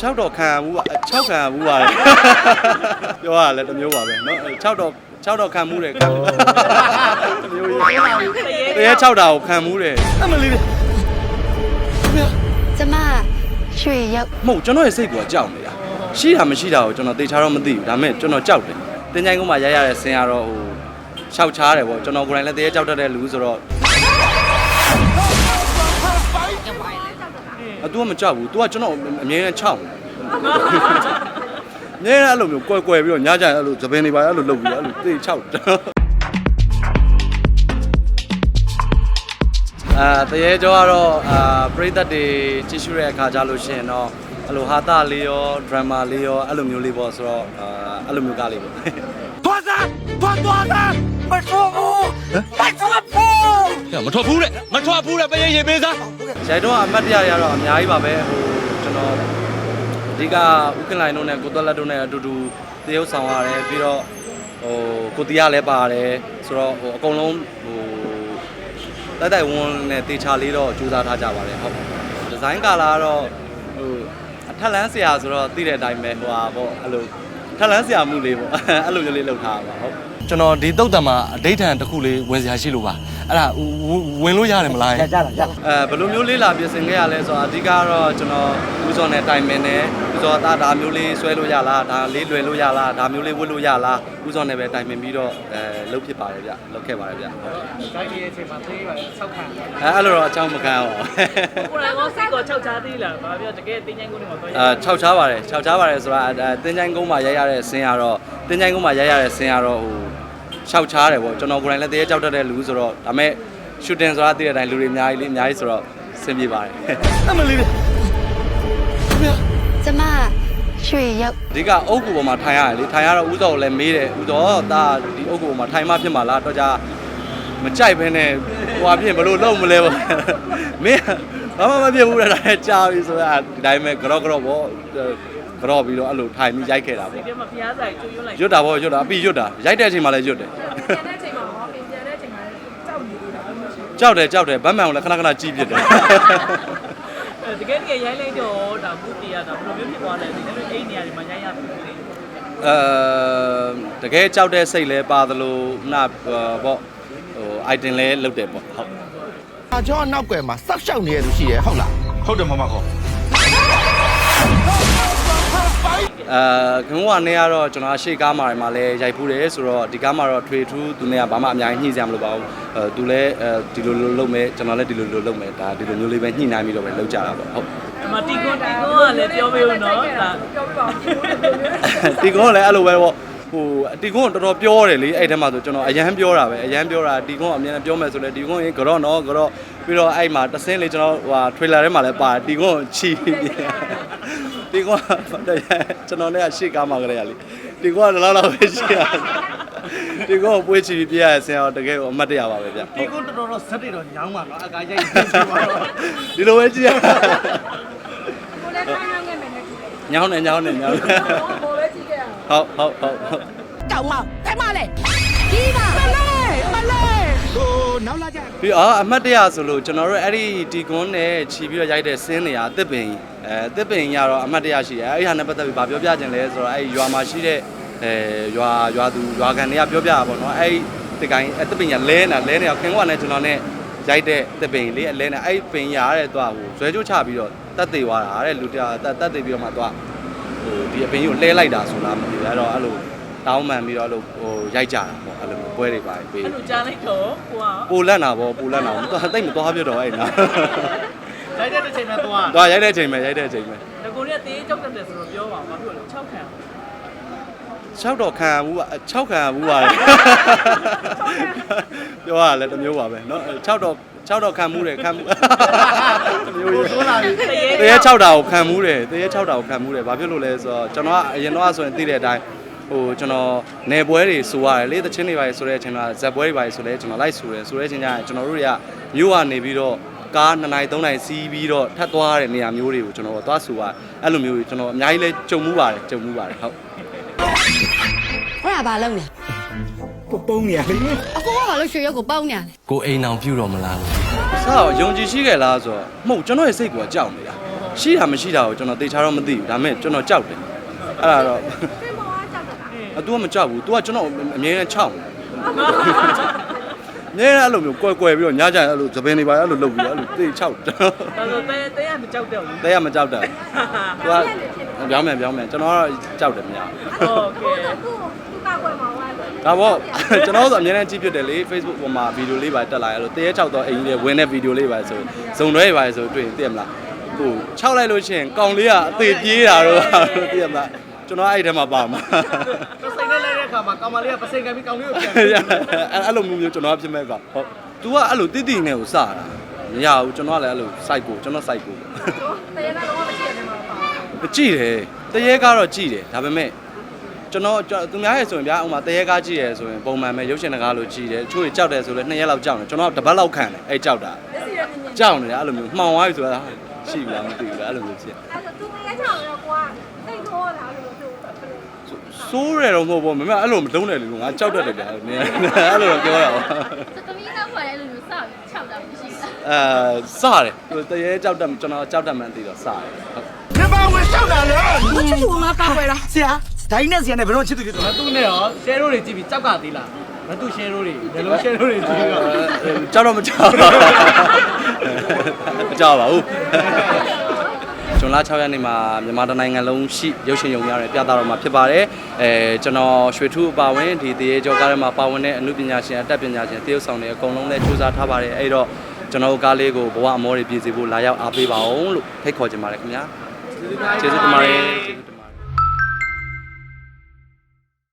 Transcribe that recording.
6တော့ခံဘူးပါ6ခံဘူးပါလေပြောရလဲတစ်မျိုးပါပဲเนาะ6တော့6တော့ခံမှုတယ်ခံမှုတစ်မျိုးကြီးတရေ6တာကိုခံမှုတယ်အမလေး ကျမရွှေရုပ် မဟုတ်ကျွန်တော်ရဲ့စိတ်ကကြောက်နေတာရှိတာမရှိတာကိုကျွန်တော်သိချာတော့မသိဘူးဒါပေမဲ့ကျွန်တော်ကြောက်တယ်တင်ချိုင်းကုန်းမှာရရတဲ့ဆင်ကတော့ဟိုရှောက်ချားတယ်ပေါ့ကျွန်တော်ကိုယ်တိုင်လည်းတရေကြောက်တတ်တဲ့လူဆိုတော့ အတူကမကြောက်ဘူး तू ကကျွန်တော်အမြဲတမ်းချောက်နေတယ်အမြဲတမ်းအဲ့လိုမျိုးကွယ်ကွယ်ပြီးတော့ညကြရင်အဲ့လိုသပင်တွေပါအဲ့လိုလုပ်ပြီးတော့အဲ့လိုတေးချောက်တယ်အာတရေကျော်ကတော့အာပရိသတ်တွေကြည့်ရှုတဲ့အခါကြလို့ရှိရင်တော့အဲ့လိုဟာတာလေးရောဒရမာလေးရောအဲ့လိုမျိုးလေးပေါ့ဆိုတော့အာအဲ့လိုမျိုးကားလေးပေါ့။မထွက်ဘူးတဲ့။မထွက်ဘူးတဲ့ပရင်ရင်ပေးစား ရိုက်တော့အမတ်တရားရတော့အများကြီးပါပဲဟိုကျွန်တော်အဓိကဥက္ကလိုင်းတို့နဲ့ကိုသွက်လက်တို့နဲ့အတူတူတရုပ်ဆောင်ရတယ်ပြီးတော့ဟိုကိုတီးရလည်းပါတယ်ဆိုတော့ဟိုအကုန်လုံးဟိုတိုက်တိုက်ဝန်းနဲ့တေချာလေးတော့ကြိုးစားထားကြပါတယ်ဟုတ်ဒီဇိုင်းကာလာကတော့ဟိုအထက်လန်းဆရာဆိုတော့သိတဲ့အတိုင်းပဲဟိုဟာပေါ့အဲ့လိုထက်လန်းဆရာမှုလေးပေါ့အဲ့လိုမျိုးလေးလုပ်ထားပါဟုတ်ကျွန်တော်ဒီတုတ်တံမှာအဋိဌံတစ်ခုလေးဝင်စရာရှိလို့ပါအဲ့ဒါဝင်လို့ရတယ်မလားကြကြတာကြအဲဘယ်လိုမျိုးလေးလာပြင်ဆင်ခဲ့ရလဲဆိုတော့အဓိကတော့ကျွန်တော်ဦးစောနဲ့တိုင်ပင်နဲ့ဦးစောသားဒါမျိုးလေးဆွဲလို့ရလားဒါလေးလွယ်လို့ရလားဒါမျိုးလေးဝတ်လို့ရလားဦးစောနဲ့ပဲတိုင်ပင်ပြီးတော့အဲလုပ်ဖြစ်ပါတယ်ဗျလုပ်ခဲ့ပါတယ်ဗျဟုတ်ဇာတ်ကြီးရဲ့အချိန်မှာသေးပါဆောက်ခံတယ်အဲအဲ့လိုတော့အချောင်းမခံအောင်ကိုယ်တိုင်ကစိတ်ကို၆ချားသေးလားဘာပြောတကယ်တင်းချိုင်းကိုနေမှာတော့အဲ6ချားပါတယ်6ချားပါတယ်ဆိုတာအဲတင်းချိုင်းကုန်းမှာရိုက်ရတဲ့ဆင်းရတော့တင်းချိုင်းကုန်းမှာရိုက်ရတဲ့ဆင်းရတော့ဟို 6ချားတယ်ပေါ့ကျွန်တော်ကိုယ်တိုင်လည်းတရေကြောက်တတ်တဲ့လူဆိုတော့ဒါမဲ့ရှူတင်ဆိုတာသိတဲ့အတိုင်းလူတွေအများကြီးလေးအများကြီးဆိုတော့ဆင်ပြေပါတယ်အမလေးကျမရွှေရုပ်အဓိကအုပ်ကူပေါ်မှာထိုင်ရတယ်လေထိုင်ရတော့ဥသောကိုလည်းမေးတယ်ဥသောဒါဒီအုပ်ကူပေါ်မှာထိုင်မှဖြစ်မှာလားတော့ကြမကြိုက်ဘဲနဲ့ဟိုအပြင်ဘယ်လိုလုပ်မလဲပေါ့မင်းဘာမှမဖြစ်ဘူးတဲ့ဒါနဲ့ကြာပြီဆိုတော့ဒီတိုင်းပဲကြော့ကြော့ပေါ့ ကြော့ပြီးတော့အဲ့လိုထိုင်ပြီးရိုက်ခဲ့တာပေါ့ဒီမှာဖျားဆိုင်ကျွတ်ရွတ်လိုက်ရွတ်တာပေါ့ရွတ်တာအပြီးရွတ်တာရိုက်တဲ့အချိန်မှာလည်းရွတ်တယ်ပြန်တဲ့အချိန်မှာဟောပြန်တဲ့အချိန်မှာကြောက်နေသေးတာကြောက်တယ်ကြောက်တယ်ဗတ်မှန်ကိုလည်းခဏခဏကြည့်ပြစ်တယ်တကယ်တကယ်ရိုင်းလိုက်တော့ဒါဘူးတီးရတာဘယ်လိုမျိုးဖြစ်သွားလဲဒီလိုအိမ်နေရာတွေမှာရိုင်းရပြီလေအဲတကယ်ကြောက်တဲ့စိတ်လဲပါသလိုခုနပေါ့ဟို item လဲလုတ်တယ်ပေါ့ဟုတ်အကျော်နောက်ွယ်မှာစောက်ရှောက်နေတဲ့သူရှိတယ်ဟုတ်လား။ဟုတ်တယ်မမခေါ် အဲခင်ဗျာနဲ့ကတော့ကျွန်တော်ရှေ့ကားမှာတွေမှာလည်းရိုက်ဖူးတယ်ဆိုတော့ဒီကားမှာတော့ထွေထူးသူနဲ့ကဘာမှအများကြီးညှိစရာမလိုပါဘူးအဲသူလည်းအဲဒီလိုလိုလုပ်မယ်ကျွန်တော်လည်းဒီလိုလိုလုပ်မယ်ဒါဒီလိုမျိုးလေးပဲညှိနှိုင်းပြီးတော့ပဲလုပ်ကြတာပေါ့ဟုတ်ဒီမှာတီကွန်တီကွန်ကလည်းပြောမေးဦးနော်ဒါပြောပြပါဦးတီကွန်းကလည်းအဲ့လိုပဲပေါ့ဟိုတီကွန်းကတော်တော်ပြောတယ်လေအဲ့ထဲမှာဆိုကျွန်တော်အရန်ပြောတာပဲအရန်ပြောတာတီကွန်းကအများနဲ့ပြောမယ်ဆိုလဲတီကွန်းရင်ကြော့နော်ကြော့ပြီးတော့အဲ့မှာတဆင်းလေးကျွန်တော်ဟိုထွေလာထဲမှာလည်းပါတီကွန်းချီ တီကွန်းကျွန်တော်နဲ့ရှေ့ကားမှာကြရလေတီကွန်းကလည်းလောက်ပဲရှိရတီကွန်းကိုပွေးချီပြီးပြရဆင်အောင်တကယ်ကိုအမှတ်တရပါပဲဗျဒီကုန်းတော်တော်ဇက်တွေတော့ညောင်းပါတော့အကားရိုက်ပြီးပါတော့ဒီလိုပဲကြည့်ရကိုလည်းခိုင်းရခဲ့မယ်နဲ့တူတယ်ညောင်းနေညောင်းနေညောင်းနေ။ကိုလည်းကြည့်ခဲ့ရအောင်ဟုတ်ဟုတ်ဟုတ်ဟုတ်တောင်မောင်တက်မလဲကြီးပါမလဲမလဲဟိုနောက်လာကြပြီးတော့အမှတ်တရဆိုလို့ကျွန်တော်တို့အဲ့ဒီတီကွန်းနဲ့ခြီးပြီးတော့ရိုက်တဲ့ဆင်းနေရအသစ်ပင်အဲ အသစ်ပင်ကြီးကတော့အမှတ်တရရှိတယ်အဲ့ဒီဟာနဲ့ပတ်သက်ပြီးဗာပြောပြခြင်းလဲဆိုတော့အဲ့ဒီရွာမှာရှိတဲ့အဲရွာရွာသူရွာကန်တွေကပြောပြတာပေါ့နော်အဲ့ဒီတကိုင်းအသစ်ပင်ကြီးလဲနေတာလဲနေတာခင်ဗျာနဲ့ကျွန်တော်နဲ့ရိုက်တဲ့သစ်ပင်လေးအလဲနေအဲ့ဒီပင်ရတဲ့သွားဟိုဇွဲကျိုးချပြီးတော့တက်သေးသွားတာတဲ့လူတရားတက်တက်သေးပြီးတော့မှသွားဟိုဒီအပင်ကြီးကိုလှဲလိုက်တာဆိုလားမသိဘူးအဲ့တော့အဲ့လိုတောင်းမှန်ပြီးတော့အဲ့လိုဟိုရိုက်ကြတာပေါ့အဲ့လိုပွဲတွေပါပေးအဲ့လိုကြားလိုက်တော့ကိုကပူလက်နာပေါ့ပူလက်နာမတော်တိတ်မသွားပြတော့အဲ့နာ ရိုက်တဲ့အချိန်မှာသွား သွားရိုက်တဲ့အချိန်ပဲရိုက်တဲ့အချိန်ပဲ ငကိုရီးတေးကြောက်တယ်ဆိုတော့ပြောပါဘာဖြစ်လို့6ခံ 6တော့ခံဘူး6ခံဘူးပါလေပြောရလဲတစ်မျိုးပါပဲเนาะ6တော့6တော့ခံမှုတယ်ခံမှုတစ်မျိုးကြီး ဆိုးလာပြီ တရေ တရေ6တာကိုခံမှုတယ်တရေ6တာကိုခံမှုတယ်ဘာဖြစ်လို့လဲဆိုတော့ကျွန်တော်ကအရင်တော့ဆိုရင်သိတဲ့အတိုင်းဟိုကျွန်တော်နေပွဲတွေဆိုရတယ်လေတချင်းတွေပါဆိုတဲ့အချိန်ကဇက်ပွဲတွေပါဆိုလဲကျွန်တော်လိုက်ဆိုတယ်ဆိုတဲ့အချိန်ကျရင်ကျွန်တော်တို့တွေကမြို့ကနေပြီးတော့ ကား2နိုင်3နိုင်စီးပြီးတော့ထပ်သွားတဲ့နေရာမျိုးတွေကိုကျွန်တော်တို့သွားဆိုရအဲ့လိုမျိုးတွေကျွန်တော်အများကြီးလဲကြုံမှုပါတယ်ကြုံမှုပါတယ်ဟုတ်အဲ့ဒါဘာလုံးလဲပုံနေရလေအကိုကဘာလို့ရွှေရုပ်ကိုပေါင်းနေရလဲ။ကိုအိမ်အောင်ပြုတော်မလားလို့ဆောက်ယုံကြည်ရှိခဲ့လားဆိုတော့မဟုတ်ကျွန်တော်ရဲ့စိတ်ကကြောက်နေတာရှိတာမရှိတာကိုကျွန်တော်သေချာတော့မသိဘူးဒါပေမဲ့ကျွန်တော်ကြောက်တယ်အဲ့ဒါတော့ပြင်ပေါ်ကကြောက်တာလားအတူကမကြောက်ဘူး तू ကကျွန်တော်အမြဲတမ်းချောက်နေတယ် အမြဲတမ်းအဲ့လိုမျိုးကွယ်ကွယ်ပြီးတော့ညကြရင်အဲ့လိုသပင်းတွေပါအဲ့လိုလုပ်ပြီးတော့အဲ့လိုသေချောက်တယ် ဒါဆိုတဲတဲရမကြောက်တော့ဘူး တဲရမကြောက်တာ तू ကပြောင်းမယ်ပြောင်းမယ်ကျွန်တော်ကတော့ကြောက်တယ်မရဘူး โอเค သူ့သူ့ကောက်ွယ်မှာဝါလို့ ဒါပေါ့ကျွန်တော်တို့ဆိုအများနဲ့ကြည့်ဖြစ်တယ်လေ Facebook ပေါ်မှာဗီဒီယိုလေးပါတက်လာရလို့တရေချောက်တော့အိမ်ကြီးတွေဝင်တဲ့ဗီဒီယိုလေးပါဆိုဇုံတွဲပါဆိုတွေ့ရင်သိရမလားဟိုခြောက်လိုက်လို့ရှိရင်ကောင်လေးကအသေးပြေးတာတော့သိရမလားကျွန်တော်အဲ့ဒီထဲမှာပါမှာ ပစိန်နဲ့လိုက်တဲ့ အခါမှာကောင်မလေးကပစိန်ခံပြီးကောင်လေးကိုပြန်အဲ့အဲ့လိုမျိုးမျိုးကျွန်တော်ဖြစ်မဲ့ကဟုတ် तू ကအဲ့လိုတိတိနဲ့ကိုစတာမရဘူးကျွန်တော်ကလည်းအဲ့လို site ကိုကျွန်တော် site ကိုတရေကတော့မကြည့်ရတယ်မှာပါမကြည့်တယ်တရေကတော့ကြည့်တယ်ဒါပေမဲ့ကျွန်တော်ကျွန်တော်သူများရဲ့ဆိုရင်ဗျာဥမာတရေကားကြည့်တယ်ဆိုရင်ပုံမှန်ပဲရုပ်ရှင်တကားလို့ကြည့်တယ်ချို့တွေကြောက်တယ်ဆိုလဲ2ရက်လောက်ကြောက်တယ်ကျွန်တော်ကတစ်ပတ်လောက်ခံတယ်အဲ့ကြောက်တာလက်စီရမြင်မြင်ကြောက်နေတယ်အဲ့လိုမျိုးမှောင်သွားပြီဆိုတာ ရှိပြီလားမသိဘူးလားအဲ့လိုမျိုးဖြစ်အဲ့ဒါသူငရဲချောင်းတော့ကွာတိတ်ခေါ်လာလို့သူစိုးရတော့မဟုတ်ဘူးမမအဲ့လိုမလုံးနဲ့လေငါကြောက်တတ်တယ်ဗျာနင်အဲ့လိုတော့ပြောရအောင်သမီးနောက်ခွာလဲလို့မျိုးစောက်ပြီးခြောက်တာမရှိဘူးအဲစတယ်သူတရေကြောက်တတ်ကျွန်တော်ကြောက်တတ်မှန်းသိတော့စတယ်ဟုတ်ဒီပါဝင်ရှောက်တာလေချစ်ချူငါကောက်ွယ်လားဆရာဒိုင်းနဲ့ဆရာနဲ့ဘယ်တော့ချစ်သူဖြစ်သွားလဲသူနဲ့ရော share တွေကြည့်ပြီးကြောက်ကသေးလားမသူ share တွေဘယ်လို share တွေကြည့်ပြီးတော့ကြောက်တော့မကြောက်မ ကြောက်ပါဘူးကျွန်တော်6ရက်နေ့မှာမြန်မာတိုင်းနိုင်ငံလုံးရှိရုပ်ရှင်ရုံများတွေပြသတော့မှာဖြစ်ပါတယ်အဲကျွန်တော်ရွှေထူးအပါဝင်ဒီတရေကျော်ကားထဲမှာပါဝင်တဲ့အမှုပညာရှင်အတတ်ပညာရှင်တရုတ်ဆောင်တွေအကုန်လုံးလည်းစူးစမ်းထားပါတယ်အဲ့တော့ကျွန်တော်တို့ကားလေးကိုဘဝအမောတွေပြည့်စေဖို့လာရောက်အားပေးပါအောင်လို့ဖိတ်ခေါ်ချင်ပါတယ်ခင်ဗျာကျေးဇူးတင်ပါတယ်ကျေးဇူးတင်